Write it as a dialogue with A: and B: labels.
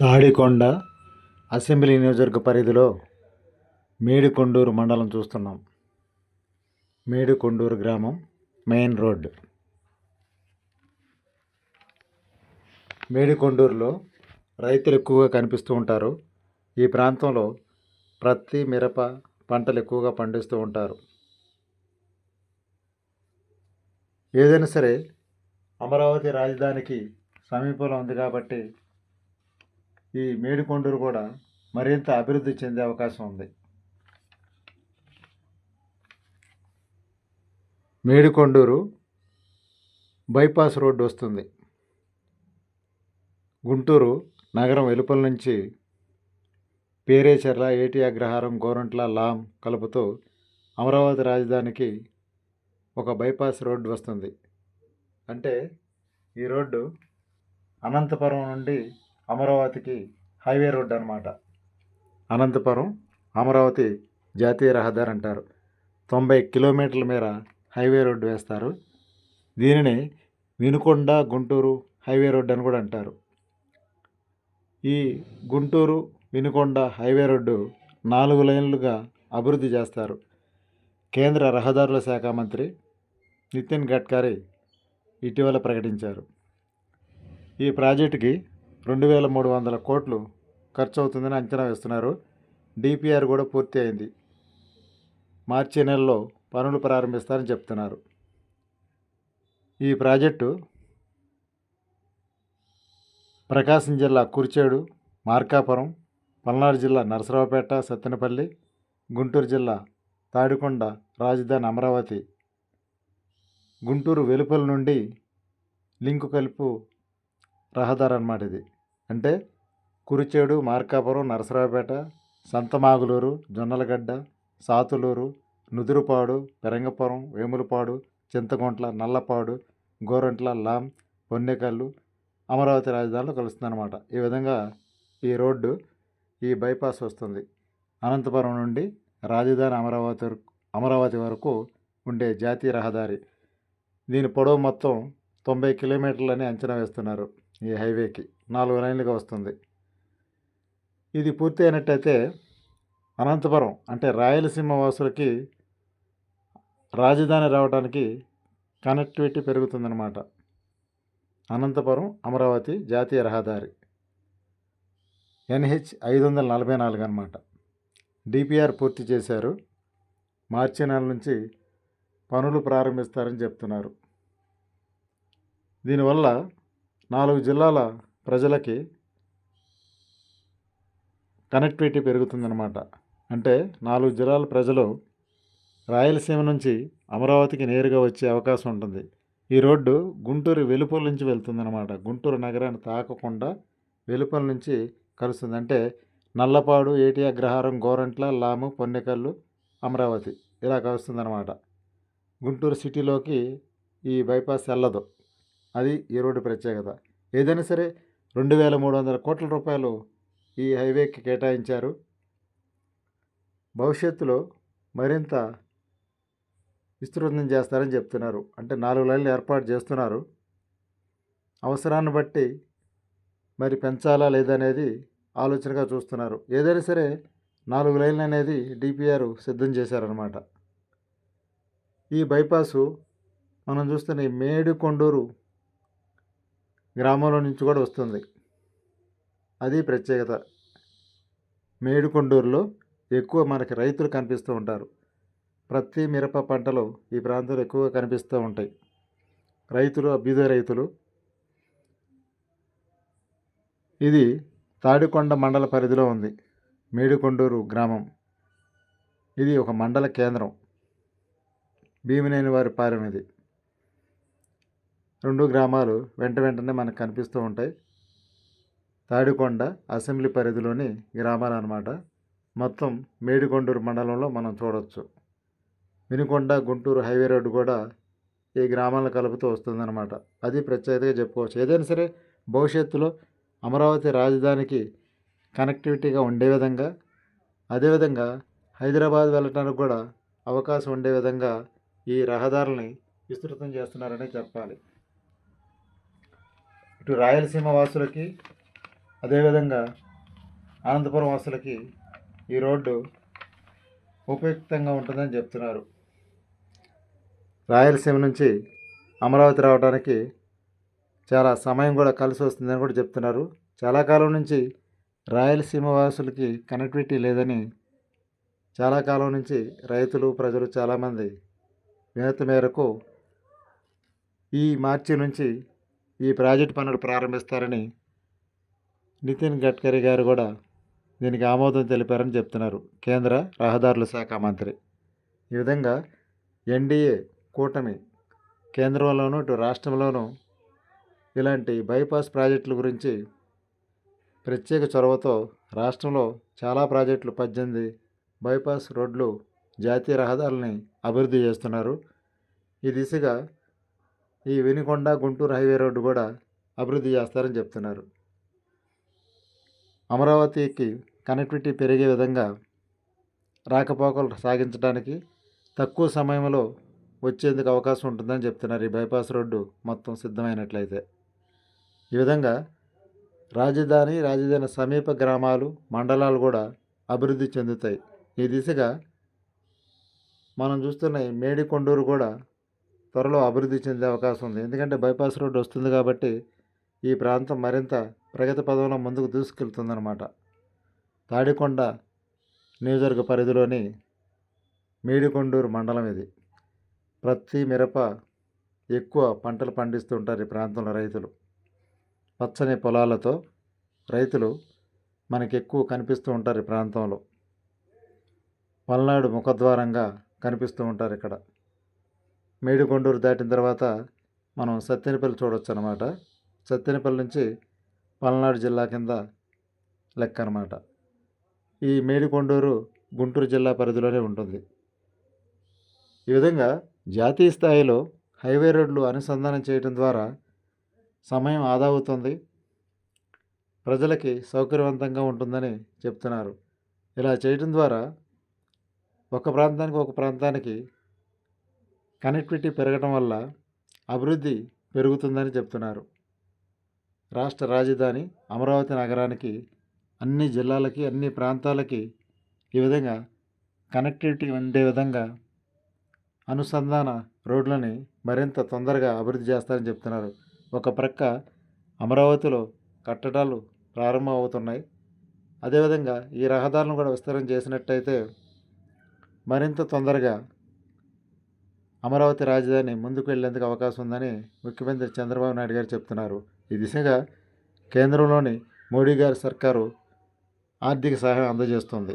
A: Tadikonda assembly నియోజకవర్గ పరిధిలో మేడికొండూరు మండలం చూస్తున్నాం. మేడికొండూరు గ్రామం మెయిన్ రోడ్. మేడికొండూరులో రైతులు ఎక్కువగా కనిపిస్తూ ఉంటారు. ఈ ప్రాంతంలో ప్రతి మిరప పంటలు ఎక్కువగా పండిస్తూ ఉంటారు. ఏదైనా సరే అమరావతి రాజధానికి సమీపంలో ఉంది కాబట్టి ఈ మేడికొండూరు కూడా మరింత అభివృద్ధి చెందే అవకాశం ఉంది. మేడికొండూరు బైపాస్ రోడ్డు వస్తుంది. గుంటూరు నగరం వెలుపల నుంచి పేరేచెర్ల ఏటి అగ్రహారం గోరంట్ల లాం కలుపుతూ అమరావతి రాజధానికి ఒక బైపాస్ రోడ్డు వస్తుంది. అంటే ఈ రోడ్డు అనంతపురం నుండి అమరావతికి హైవే రోడ్డు అనమాట అనంతపురం అమరావతి జాతీయ రహదారి అంటారు. తొంభై కిలోమీటర్ల మేర హైవే రోడ్డు వేస్తారు. దీనిని వినుకొండ గుంటూరు హైవే రోడ్డు అని కూడా అంటారు. ఈ గుంటూరు వినుకొండ హైవే రోడ్డు నాలుగు లైన్లుగా అభివృద్ధి చేస్తారు. కేంద్ర రహదారుల శాఖ మంత్రి నితిన్ గడ్కరీ ఇటీవల ప్రకటించారు. ఈ ప్రాజెక్టుకి రెండు వేల మూడు వందల కోట్లు ఖర్చు అవుతుందని అంచనా వేస్తున్నారు. డిపిఆర్ కూడా పూర్తి అయింది. మార్చి నెలలో పనులు ప్రారంభిస్తారని చెప్తున్నారు. ఈ ప్రాజెక్టు ప్రకాశం జిల్లా కురిచేడు మార్కాపురం పల్నాడు జిల్లా నరసరావుపేట సత్తెనపల్లి గుంటూరు జిల్లా తాడికొండ రాజధాని అమరావతి గుంటూరు వెలుపల నుండి లింకు కలుపు రహదారి అన్నమాట ఇది. అంటే కురిచేడు మార్కాపురం నరసరావుపేట సంతమాగులూరు జొన్నలగడ్డ సాతులూరు నుదురుపాడు పెరంగపురం వేములపాడు చింతకుంట్ల నల్లపాడు గోరంట్ల లాం పొన్నెకల్లు అమరావతి రాజధానిలో కలుస్తుందన్నమాట. ఈ విధంగా ఈ రోడ్డు ఈ బైపాస్ వస్తుంది. అనంతపురం నుండి రాజధాని అమరావతి వరకు అమరావతి వరకు ఉండే జాతీయ రహదారి. దీని పొడవు మొత్తం తొంభై కిలోమీటర్లని అంచనా వేస్తున్నారు. ఈ హైవేకి నాలుగు లైన్లుగా వస్తుంది. ఇది పూర్తి అయినట్టయితే అనంతపురం అంటే రాయలసీమ వాసులకి రాజధాని రావడానికి కనెక్టివిటీ పెరుగుతుందన్నమాట. అనంతపురం అమరావతి జాతీయ రహదారి. ఎన్హెచ్ ఐదు వందల నలభై నాలుగు అనమాట డిపిఆర్ పూర్తి చేశారు. మార్చి నెల నుంచి పనులు ప్రారంభిస్తారని చెప్తున్నారు. దీనివల్ల నాలుగు జిల్లాల ప్రజలకి కనెక్టివిటీ పెరుగుతుందన్నమాట. అంటే నాలుగు జిల్లాల ప్రజలు రాయలసీమ నుంచి అమరావతికి నేరుగా వచ్చే అవకాశం ఉంటుంది. ఈ రోడ్డు గుంటూరు వెలుపల నుంచి వెళ్తుందన్నమాట. గుంటూరు నగరాన్ని తాకకుండా వెలుపల నుంచి కలుస్తుంది. అంటే నల్లపాడు ఏటి అగ్రహారం గోరంట్ల లాము పొన్నెకల్లు అమరావతి ఇలా కలుస్తుందన్నమాట. గుంటూరు సిటీలోకి ఈ బైపాస్ వెళ్ళదు. అది ఈ రోడ్డు ప్రత్యేకత. ఏదైనా సరే రెండు వేల మూడు వందల కోట్ల రూపాయలు ఈ హైవేకి కేటాయించారు. భవిష్యత్తులో మరింత విస్తృతం చేస్తారని చెప్తున్నారు. అంటే నాలుగు లైన్లు ఏర్పాటు చేస్తున్నారు. అవసరాన్ని బట్టి మరి పెంచాలా లేదనేది ఆలోచనగా చూస్తున్నారు. ఏదైనా సరే నాలుగు లైన్లు అనేది డిపిఆర్ సిద్ధం చేశారనమాట ఈ బైపాసు మనం చూస్తున్న ఈ మేడికొండూరు గ్రామంలో నుంచి కూడా వస్తుంది. అది ప్రత్యేకత. మేడికొండూరులో ఎక్కువ మనకి రైతులు కనిపిస్తూ ఉంటారు. ప్రతి మిరప పంటలు ఈ ప్రాంతంలో ఎక్కువగా కనిపిస్తూ ఉంటాయి. రైతులు అభ్యుదయ రైతులు. ఇది తాడికొండ మండల పరిధిలో ఉంది. మేడికొండూరు గ్రామం. ఇది ఒక మండల కేంద్రం. భీమినేని వారి పాలెం ఇది. రెండు గ్రామాలు వెంట వెంటనే మనకు కనిపిస్తూ ఉంటాయి. తాడికొండ అసెంబ్లీ పరిధిలోని గ్రామాలు అన్నమాట మొత్తం మేడికొండూరు మండలంలో మనం చూడవచ్చు వినుకొండ గుంటూరు హైవే రోడ్డు కూడా ఈ గ్రామాలను కలుపుతూ వస్తుందన్నమాట. అది ప్రత్యేకతగా చెప్పుకోవచ్చు. ఏదైనా సరే భవిష్యత్తులో అమరావతి రాజధానికి కనెక్టివిటీగా ఉండే విధంగా అదేవిధంగా హైదరాబాద్ వెళ్ళటానికి కూడా అవకాశం ఉండే విధంగా ఈ రహదారుల్ని విస్తృతం చేస్తున్నారని చెప్పాలి. ఇటు రాయలసీమ వాసులకి అదేవిధంగా అనంతపురం వాసులకి ఈ రోడ్డు ఉపయుక్తంగా ఉంటుందని చెప్తున్నారు. రాయలసీమ నుంచి అమరావతి రావడానికి చాలా సమయం కూడా కలిసి వస్తుందని కూడా చెప్తున్నారు. చాలా కాలం నుంచి రాయలసీమ వాసులకి కనెక్టివిటీ లేదని చాలా కాలం నుంచి రైతులు ప్రజలు చాలామంది వినతి మేరకు ఈ మార్చి నుంచి ఈ ప్రాజెక్ట్ పనులు ప్రారంభిస్తారని నితిన్ గడ్కరీ గారు కూడా దీనికి ఆమోదం తెలిపారని చెప్తున్నారు. కేంద్ర రహదారుల శాఖ మంత్రి. ఈ విధంగా ఎన్డీఏ కూటమి కేంద్రంలోనూ ఇటు రాష్ట్రంలోనూ ఇలాంటి బైపాస్ ప్రాజెక్టుల గురించి ప్రత్యేక చొరవతో రాష్ట్రంలో చాలా ప్రాజెక్టులు పద్దెనిమిది బైపాస్ రోడ్లు జాతీయ రహదారులని అభివృద్ధి చేస్తున్నారు. ఈ దిశగా ఈ వినుకొండ గుంటూరు హైవే రోడ్డు కూడా అభివృద్ధి చేస్తారని చెప్తున్నారు. అమరావతికి కనెక్టివిటీ పెరిగే విధంగా రాకపోకలు సాగించడానికి తక్కువ సమయంలో వచ్చేందుకు అవకాశం ఉంటుందని చెప్తున్నారు. ఈ బైపాస్ రోడ్డు మొత్తం సిద్ధమైనట్లయితే ఈ విధంగా రాజధాని రాజధాని సమీప గ్రామాలు మండలాలు కూడా అభివృద్ధి చెందుతాయి. ఈ దిశగా మనం చూస్తున్న ఈ మేడికొండూరు కూడా త్వరలో అభివృద్ధి చెందే అవకాశం ఉంది. ఎందుకంటే బైపాస్ రోడ్డు వస్తుంది కాబట్టి ఈ ప్రాంతం మరింత ప్రగతి పదంలో ముందుకు దూసుకెళ్తుందన్నమాట. తాడికొండ నియోజకవర్గ పరిధిలోని మేడికొండూరు మండలం ఇది. ప్రతి మిరప ఎక్కువ పంటలు పండిస్తుంటారు ఈ ప్రాంతంలో రైతులు. పచ్చని పొలాలతో రైతులు మనకి ఎక్కువ కనిపిస్తూ ఉంటారు ఈ ప్రాంతంలో. పల్నాడు ముఖద్వారంగా కనిపిస్తూ ఉంటారు ఇక్కడ. మేడికొండూరు దాటిన తర్వాత మనం సత్తెనపల్లి చూడొచ్చు అనమాట సత్తెనపల్లి నుంచి పల్నాడు జిల్లా కింద లెక్క అనమాట ఈ మేడికొండూరు గుంటూరు జిల్లా పరిధిలోనే ఉంటుంది. ఈ విధంగా జాతీయ స్థాయిలో హైవే రోడ్లు అనుసంధానం చేయడం ద్వారా సమయం ఆదా అవుతుంది. ప్రజలకి సౌకర్యవంతంగా ఉంటుందని చెప్తున్నారు. ఇలా చేయడం ద్వారా ఒక ప్రాంతానికి ఒక ప్రాంతానికి కనెక్టివిటీ పెరగడం వల్ల అభివృద్ధి పెరుగుతుందని చెప్తున్నారు. రాష్ట్ర రాజధాని అమరావతి నగరానికి అన్ని జిల్లాలకి అన్ని ప్రాంతాలకి ఈ విధంగా కనెక్టివిటీ ఉండే విధంగా అనుసంధాన రోడ్లని మరింత తొందరగా అభివృద్ధి చేస్తారని చెప్తున్నారు. ఒక ప్రక్క అమరావతిలో కట్టడాలు ప్రారంభం అవుతున్నాయి. అదేవిధంగా ఈ రహదారులను కూడా విస్తరణ చేసినట్టయితే మరింత తొందరగా అమరావతి రాజధాని ముందుకు వెళ్ళేందుకు అవకాశం ఉందని ముఖ్యమంత్రి చంద్రబాబు నాయుడు గారు చెప్తున్నారు. ఈ దిశగా కేంద్రంలోని మోడీ గారి సర్కారు ఆర్థిక సహాయం అందజేస్తుంది.